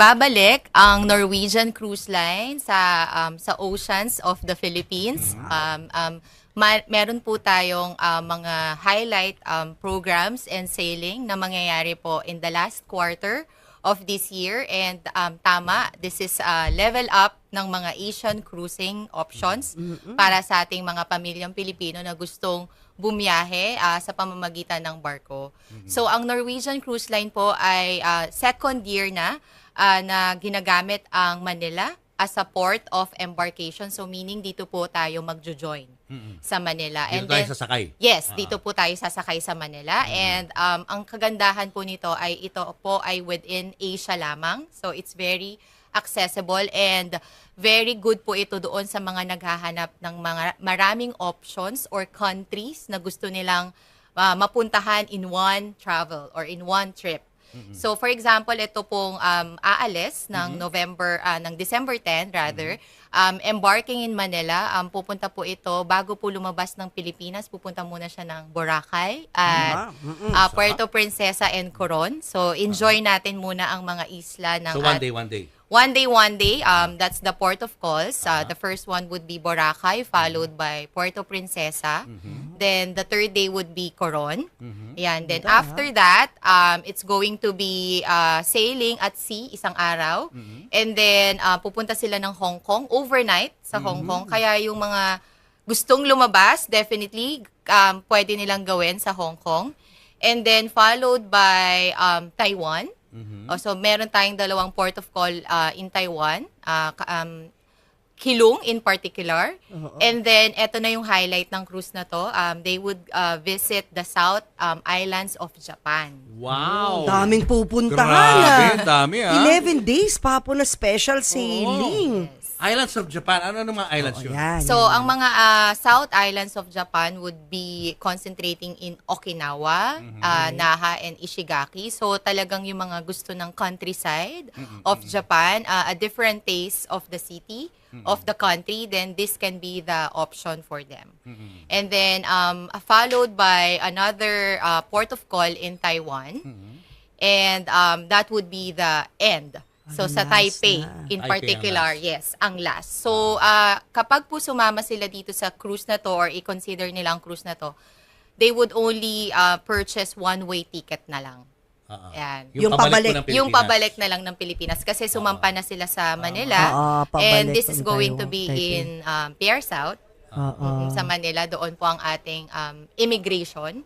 nagbabalik ang Norwegian Cruise Line sa um, sa oceans of the Philippines. Um, um, ma- meron po tayong uh, mga highlight um, programs and sailing na mangyayari po in the last quarter of this year and um, tama this is uh, level up ng mga Asian cruising options para sa ating mga pamilyang Pilipino na gustong bumiyahe ah, sa pamamagitan ng barko. So ang Norwegian Cruise Line po ay ah, second year na ah, na ginagamit ang Manila as a port of embarkation. So meaning dito po tayo magjo-join sa Manila. Dito tayo then- sasakay. Yes, Ah. dito po tayo sasakay sa Manila. And um, ang kagandahan po nito ay ito po ay within Asia lamang. So it's very accessible and very good po ito doon sa mga naghahanap ng mga maraming options or countries na gusto nilang ah, mapuntahan in one travel or in one trip. So for example, ito pong um, aalis ng November ah, ng December 10 rather, um, embarking in Manila, um, pupunta po ito bago po lumabas ng Pilipinas, pupunta muna siya ng Boracay at ah, Puerto Princesa and Coron. So enjoy natin muna ang mga isla ng So one at- day, one day. One day, one day. Um, that's the port of calls. Uh, The first one would be Boracay, followed by Puerto Princesa. Then the third day would be Coron. Yan. Then after that, um, it's going to be uh, sailing at sea isang araw. And then uh, pupunta sila ng Hong Kong overnight sa Hong Kong. Kaya yung mga gustong lumabas, definitely um, pwede nilang gawin sa Hong Kong. And then followed by um, Taiwan. Oh, so meron tayong dalawang port of call uh, in Taiwan, uh, um, Kilung in particular. And then eto na yung highlight ng cruise na to. Um, they would uh, visit the South um, Islands of Japan. Wow! Daming pupuntahan Grabe, ah. dami, ah. 11 days pa po na special sailing. Islands of Japan. Ano ng mga islands yun? Yan. So, ang mga uh, South Islands of Japan would be concentrating in Okinawa, uh, Naha, and Ishigaki. So, talagang yung mga gusto ng countryside of Japan, uh, a different taste of the city, of the country, then this can be the option for them. And then, um, followed by another uh, port of call in Taiwan. And um, that would be the end. So, Ang sa last Taipei, na. in Taipei particular, yes, ang last. So, ah, kapag po sumama sila dito sa cruise na to or i-consider nila ang cruise na to, they would only ah, purchase one-way ticket na lang. Ah. Yan. Yung pabalik. po ng Yung pabalik na lang ng Pilipinas kasi sumampa na sila sa Manila. Pabalik and this is going to be Taipei. in um, Pierre South. Mm, sa Manila doon po ang ating um, immigration.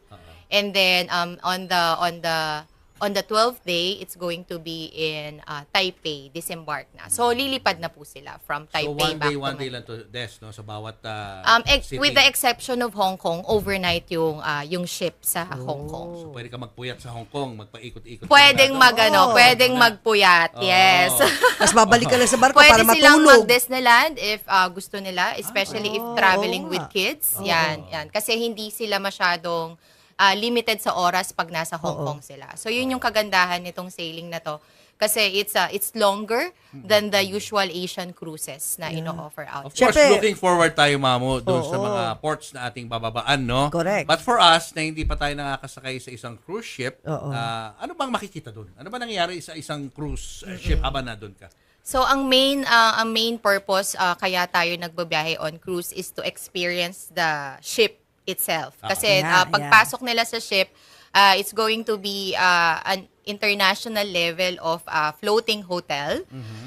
And then um, on the on the on the 12th day, it's going to be in uh, Taipei, disembark na. So lilipad na po sila from So Taipei one back day, to one day lang to Des, no? Sa bawat ah, Um, ex- city. with the exception of Hong Kong, overnight yung ah, yung ship sa Hong Kong. So pwede ka magpuyat sa Hong Kong, magpaikot-ikot. Pwedeng ka na, mag no? ano, Oo. pwedeng magpuyat. Oo. Yes. Tapos babalik ka lang sa barko Pwede para silang matulog. mag-Disneyland if ah, gusto nila, especially if oo, traveling oo with kids. Yan, yan. Kasi hindi sila masyadong ah, limited sa oras pag nasa Hong Oo. Kong sila. So yun yung kagandahan nitong sailing na to. Kasi it's ah, it's longer than the usual Asian cruises na ino-offer out. Of course, Siyempre- looking forward tayo, Mamo, doon sa Oo. mga ports na ating bababaan, no? Correct. But for us, na hindi pa tayo nakakasakay sa isang cruise ship, Oo. ah, ano bang makikita doon? Ano ba nangyayari sa isang cruise uh, ship habang na doon ka? So ang main ah, ang main purpose ah, kaya tayo nagbabiyahe on cruise is to experience the ship itself. Kasi Yeah, ah, pagpasok nila sa ship, ah, it's going to be ah, an international level of ah, floating hotel.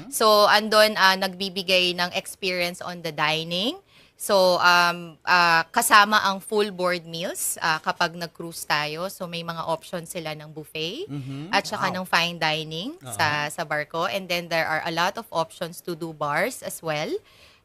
So andon ah, nagbibigay ng experience on the dining. So um ah, kasama ang full board meals ah, kapag nag-cruise tayo. So may mga options sila ng buffet at saka ng fine dining sa sa barko and then there are a lot of options to do bars as well.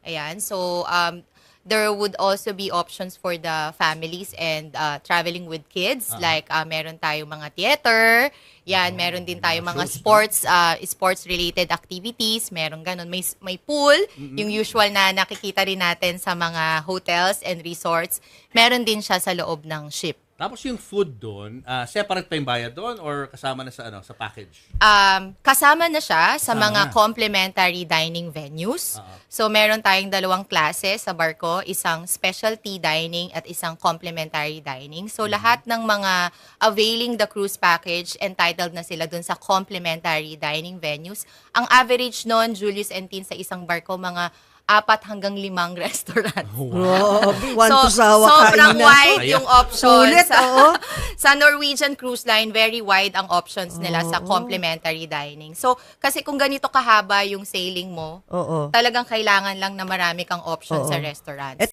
Ayan. So um there would also be options for the families and uh, traveling with kids like uh, meron tayong mga theater, yan, meron din tayong mga sports uh, sports related activities, meron ganun. May may pool, yung usual na nakikita rin natin sa mga hotels and resorts. Meron din siya sa loob ng ship. Tapos yung food doon, ah, separate pa yung bayad doon or kasama na sa ano sa package? Um, kasama na siya sa Kasama mga na. complimentary dining venues. Oo. So, meron tayong dalawang klase sa barko, isang specialty dining at isang complimentary dining. So, Mm-hmm. lahat ng mga availing the cruise package, entitled na sila dun sa complimentary dining venues. Ang average nun, Julius and Tin, sa isang barko, mga apat hanggang limang restaurant. Grabe, one to So, sawa sobrang kainan. wide yung options. Sulit, sa, oo. sa Norwegian Cruise Line, very wide ang options nila sa complimentary dining. So, kasi kung ganito kahaba yung sailing mo, Oo. talagang kailangan lang na marami kang options Oo. sa restaurants. Et-